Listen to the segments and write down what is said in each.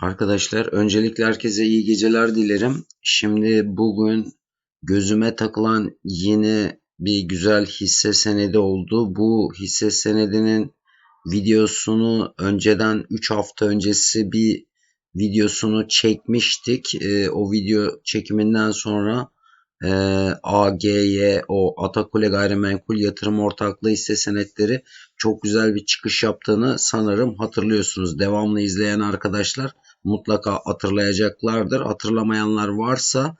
Arkadaşlar öncelikle herkese iyi geceler dilerim. Şimdi bugün gözüme takılan yeni bir güzel hisse senedi oldu. Bu hisse senedinin videosunu önceden 3 hafta öncesi bir videosunu çekmiştik. E, o video çekiminden sonra e, AGYO Atakule Gayrimenkul Yatırım Ortaklığı hisse senetleri çok güzel bir çıkış yaptığını sanırım hatırlıyorsunuz. Devamlı izleyen arkadaşlar mutlaka hatırlayacaklardır. Hatırlamayanlar varsa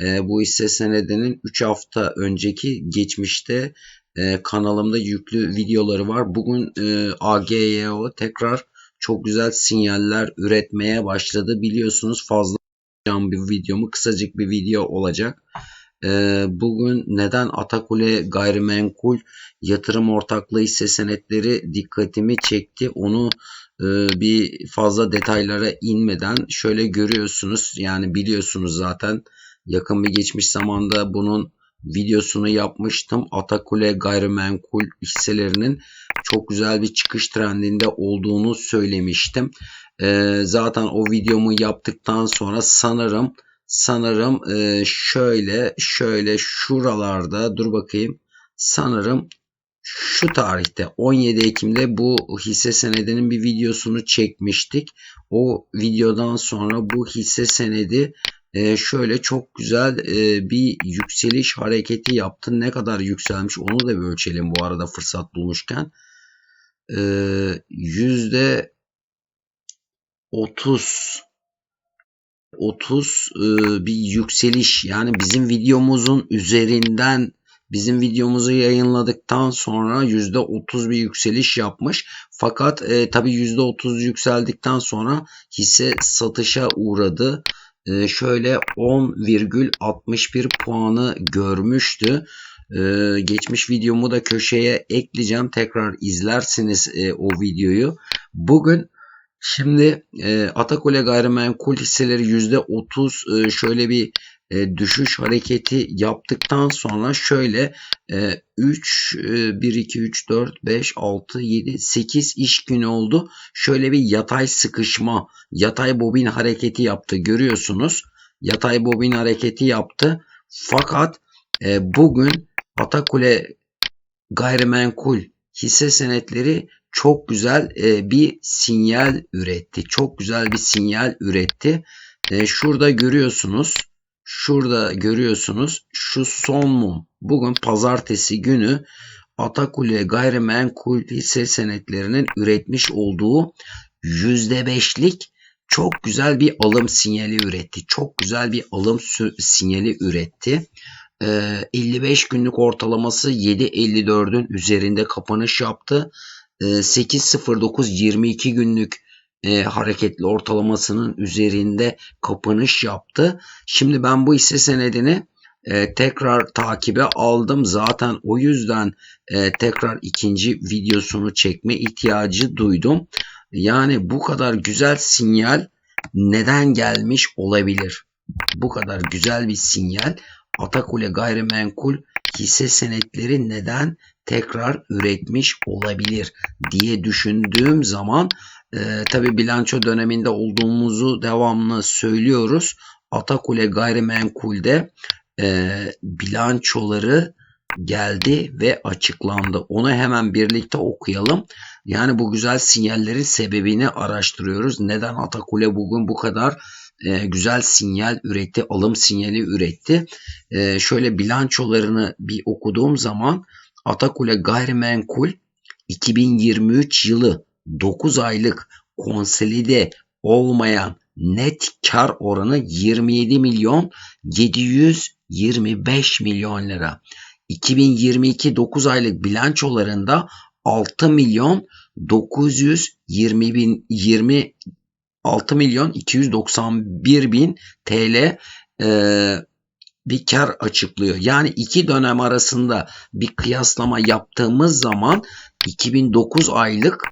e, bu hisse senedinin 3 hafta önceki geçmişte e, kanalımda yüklü videoları var. Bugün e, AGYO tekrar çok güzel sinyaller üretmeye başladı. Biliyorsunuz fazla bir videomu kısacık bir video olacak. E, bugün neden Atakule gayrimenkul yatırım ortaklığı hisse senetleri dikkatimi çekti. Onu bir fazla detaylara inmeden şöyle görüyorsunuz. Yani biliyorsunuz zaten yakın bir geçmiş zamanda bunun videosunu yapmıştım. Atakule gayrimenkul hisselerinin çok güzel bir çıkış trendinde olduğunu söylemiştim. E, zaten o videomu yaptıktan sonra sanırım sanırım e, şöyle şöyle şuralarda dur bakayım sanırım şu tarihte 17 Ekim'de bu hisse senedinin bir videosunu çekmiştik. O videodan sonra bu hisse senedi e, şöyle çok güzel e, bir yükseliş hareketi yaptı. Ne kadar yükselmiş onu da bir ölçelim bu arada fırsat bulmuşken. E, yüzde 30 30 bir yükseliş yani bizim videomuzun üzerinden bizim videomuzu yayınladıktan sonra %30 bir yükseliş yapmış. Fakat e, tabi %30 yükseldikten sonra hisse satışa uğradı. E, şöyle 10,61 puanı görmüştü. Ee, geçmiş videomu da köşeye ekleyeceğim. Tekrar izlersiniz e, o videoyu. Bugün şimdi e, Atakule gayrimenkul hisseleri %30 e, şöyle bir e, düşüş hareketi yaptıktan sonra şöyle e, 3 e, 1 2 3 4 5 6 7 8 iş günü oldu. Şöyle bir yatay sıkışma, yatay bobin hareketi yaptı. Görüyorsunuz. Yatay bobin hareketi yaptı. Fakat e, bugün Atakule gayrimenkul hisse senetleri çok güzel e, bir sinyal üretti. Çok güzel bir sinyal üretti. E, şurada görüyorsunuz Şurada görüyorsunuz şu son mum. Bugün pazartesi günü Atakule gayrimenkul hisse senetlerinin üretmiş olduğu %5'lik çok güzel bir alım sinyali üretti. Çok güzel bir alım sinyali üretti. Ee, 55 günlük ortalaması 7.54'ün üzerinde kapanış yaptı. Ee, 8.09 günlük e, hareketli ortalamasının üzerinde kapanış yaptı. Şimdi ben bu hisse senedini e, tekrar takibe aldım. Zaten o yüzden e, tekrar ikinci videosunu çekme ihtiyacı duydum. Yani bu kadar güzel sinyal neden gelmiş olabilir? Bu kadar güzel bir sinyal Atakule gayrimenkul hisse senetleri neden tekrar üretmiş olabilir diye düşündüğüm zaman e, tabi bilanço döneminde olduğumuzu devamlı söylüyoruz. Atakule gayrimenkulde e, bilançoları geldi ve açıklandı. Onu hemen birlikte okuyalım. Yani bu güzel sinyallerin sebebini araştırıyoruz. Neden Atakule bugün bu kadar e, güzel sinyal üretti, alım sinyali üretti. E, şöyle bilançolarını bir okuduğum zaman Atakule Gayrimenkul 2023 yılı 9 aylık konsolide olmayan net kar oranı 27 milyon 725 milyon lira. 2022 9 aylık bilançolarında 6 milyon 920 bin 20 6 milyon 291 bin TL e, bir kar açıklıyor. Yani iki dönem arasında bir kıyaslama yaptığımız zaman 2009 aylık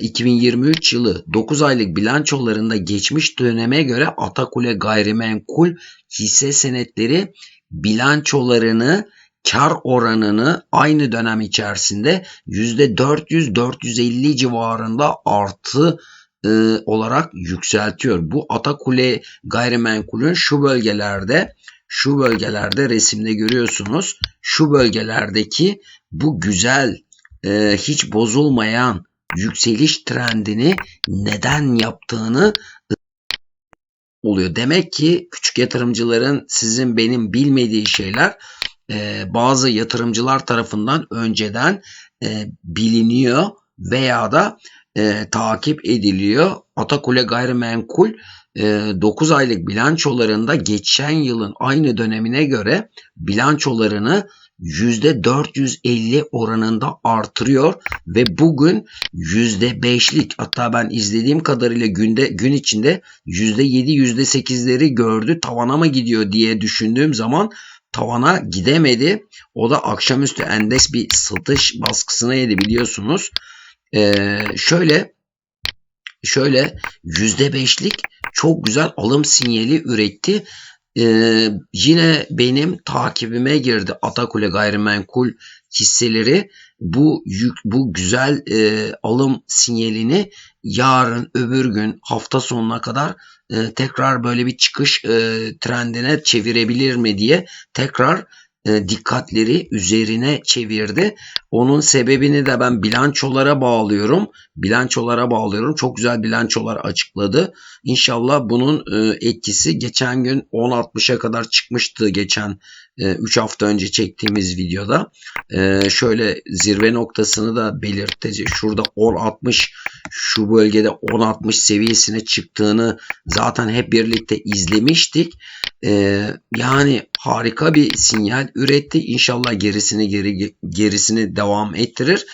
2023 e, yılı 9 aylık bilançolarında geçmiş döneme göre Atakule Gayrimenkul hisse senetleri bilançolarını kar oranını aynı dönem içerisinde %400-450 civarında artı e, olarak yükseltiyor. Bu Atakule gayrimenkulün şu bölgelerde şu bölgelerde resimde görüyorsunuz. Şu bölgelerdeki bu güzel e, hiç bozulmayan yükseliş trendini neden yaptığını oluyor. Demek ki küçük yatırımcıların sizin benim bilmediği şeyler bazı yatırımcılar tarafından önceden biliniyor veya da takip ediliyor. Atakule Gayrimenkul 9 aylık bilançolarında geçen yılın aynı dönemine göre bilançolarını %450 oranında artırıyor ve bugün %5'lik hatta ben izlediğim kadarıyla günde gün içinde %7 %8'leri gördü tavana mı gidiyor diye düşündüğüm zaman tavana gidemedi. O da akşamüstü endeks bir satış baskısına yedi biliyorsunuz. Ee, şöyle şöyle %5'lik çok güzel alım sinyali üretti. Ee, yine benim takibime girdi Atakule gayrimenkul hisseleri bu yük, bu güzel e, alım sinyalini yarın öbür gün hafta sonuna kadar e, tekrar böyle bir çıkış e, trendine çevirebilir mi diye tekrar dikkatleri üzerine çevirdi. Onun sebebini de ben bilançolara bağlıyorum. Bilançolara bağlıyorum. Çok güzel bilançolar açıkladı. İnşallah bunun e, etkisi geçen gün 10.60'a kadar çıkmıştı geçen 3 e, hafta önce çektiğimiz videoda. Şöyle zirve noktasını da belirteceğim. Şurada 10.60 şu bölgede 10.60 seviyesine çıktığını zaten hep birlikte izlemiştik. Yani harika bir sinyal üretti. İnşallah gerisini geri gerisini devam ettirir.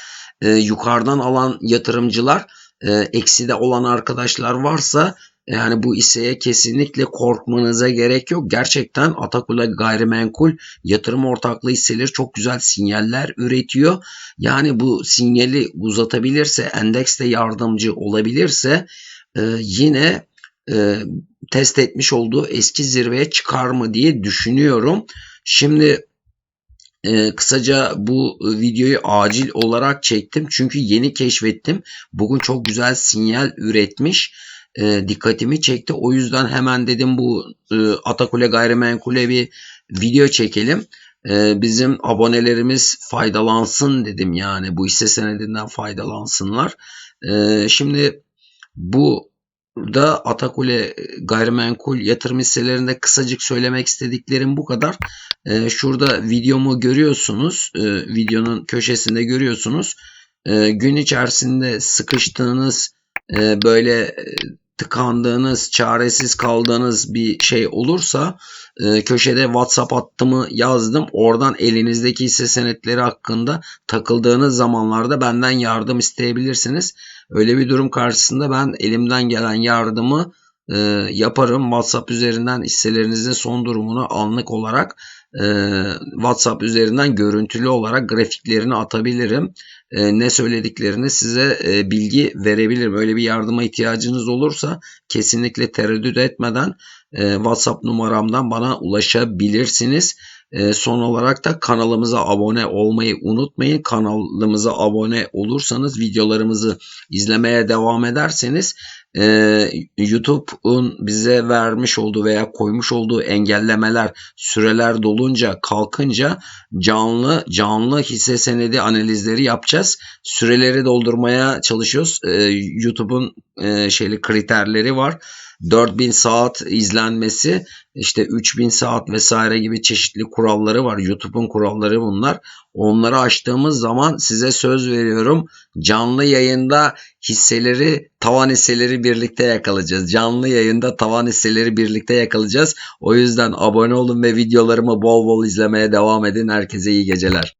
E, yukarıdan alan yatırımcılar e, ekside olan arkadaşlar varsa yani bu hisseye kesinlikle korkmanıza gerek yok. Gerçekten Atakula gayrimenkul yatırım ortaklığı hisseleri çok güzel sinyaller üretiyor. Yani bu sinyali uzatabilirse, endekste yardımcı olabilirse e, yine e, test etmiş olduğu eski zirveye çıkar mı diye düşünüyorum. Şimdi e, kısaca bu videoyu acil olarak çektim. Çünkü yeni keşfettim. Bugün çok güzel sinyal üretmiş. E, dikkatimi çekti. O yüzden hemen dedim bu e, Atakule Gayrimenkul'e bir video çekelim. E, bizim abonelerimiz faydalansın dedim yani bu hisse senedinden faydalansınlar. E, şimdi bu Burada Atakule gayrimenkul yatırım hisselerinde kısacık söylemek istediklerim bu kadar. Ee, şurada videomu görüyorsunuz. Ee, videonun köşesinde görüyorsunuz. Ee, gün içerisinde sıkıştığınız e, böyle e, tıkandığınız, çaresiz kaldığınız bir şey olursa e, köşede WhatsApp hattımı yazdım. Oradan elinizdeki hisse senetleri hakkında takıldığınız zamanlarda benden yardım isteyebilirsiniz. Öyle bir durum karşısında ben elimden gelen yardımı e, yaparım. WhatsApp üzerinden hisselerinizin son durumunu anlık olarak e, WhatsApp üzerinden görüntülü olarak grafiklerini atabilirim. E, ne söylediklerini size e, bilgi verebilirim. Öyle bir yardıma ihtiyacınız olursa kesinlikle tereddüt etmeden e, WhatsApp numaramdan bana ulaşabilirsiniz. E, son olarak da kanalımıza abone olmayı unutmayın. Kanalımıza abone olursanız videolarımızı izlemeye devam ederseniz e, YouTube'un bize vermiş olduğu veya koymuş olduğu engellemeler süreler dolunca kalkınca canlı canlı hisse senedi analizleri yapacağız. Süreleri doldurmaya çalışıyoruz. E, YouTube'un e, şeyli kriterleri var 4000 saat izlenmesi işte 3000 saat vesaire gibi çeşitli kuralları var. YouTube'un kuralları bunlar. Onları açtığımız zaman size söz veriyorum canlı yayında hisseleri tavan hisseleri birlikte yakalayacağız. Canlı yayında tavan hisseleri birlikte yakalayacağız. O yüzden abone olun ve videolarımı bol bol izlemeye devam edin. Herkese iyi geceler.